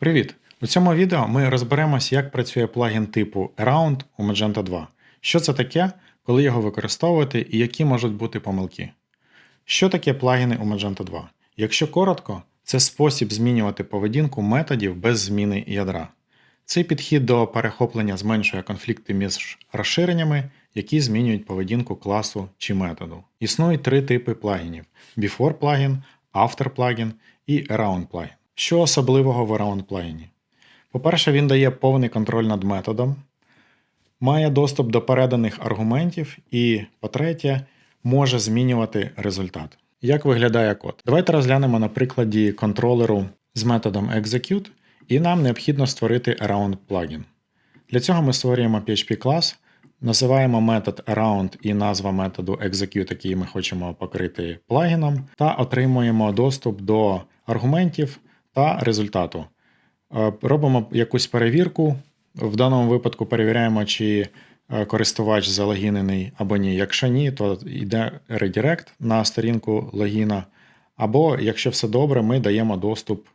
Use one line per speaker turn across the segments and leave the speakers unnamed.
Привіт! У цьому відео ми розберемось, як працює плагін типу Around у Magento 2. Що це таке, коли його використовувати і які можуть бути помилки. Що таке плагіни у Magento 2? Якщо коротко, це спосіб змінювати поведінку методів без зміни ядра. Цей підхід до перехоплення зменшує конфлікти між розширеннями, які змінюють поведінку класу чи методу. Існують три типи плагінів: Before плагін, After плагін і Around плагін. Що особливого в Around плагіні? По-перше, він дає повний контроль над методом, має доступ до переданих аргументів і, по-третє, може змінювати результат. Як виглядає код? Давайте розглянемо на прикладі контролеру з методом execute, і нам необхідно створити around плагін. Для цього ми створюємо PHP клас, називаємо метод around і назва методу execute, який ми хочемо покрити плагіном, та отримуємо доступ до аргументів та результату. Е, Робимо якусь перевірку. В даному випадку перевіряємо, чи е, користувач залогінений або ні. Якщо ні, то йде редирект на сторінку логіна. Або, якщо все добре, ми даємо доступ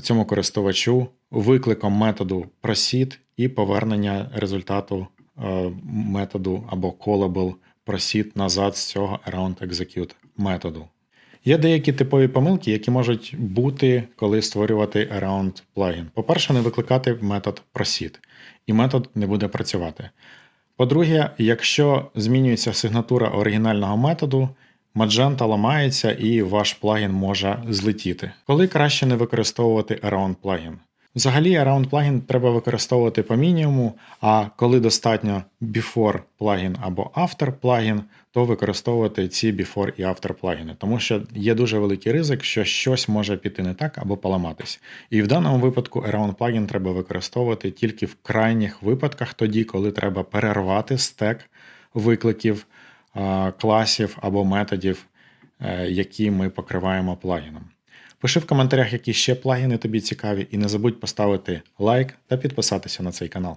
цьому користувачу викликом методу proceed і повернення результату е, методу або callable proceed назад з цього around execute методу. Є деякі типові помилки, які можуть бути, коли створювати around плагін. По-перше, не викликати метод proceed, і метод не буде працювати. По-друге, якщо змінюється сигнатура оригінального методу, Magenta ламається і ваш плагін може злетіти. Коли краще не використовувати around плагін? Взагалі, around плагін треба використовувати по мінімуму, а коли достатньо before плагін або after плагін, то використовувати ці before і after плагіни, тому що є дуже великий ризик, що щось може піти не так або поламатись. І в даному випадку around плагін треба використовувати тільки в крайніх випадках, тоді, коли треба перервати стек викликів класів або методів, е, які ми покриваємо плагіном. Пиши в коментарях, які ще плагіни тобі цікаві, і не забудь поставити лайк та підписатися на цей канал.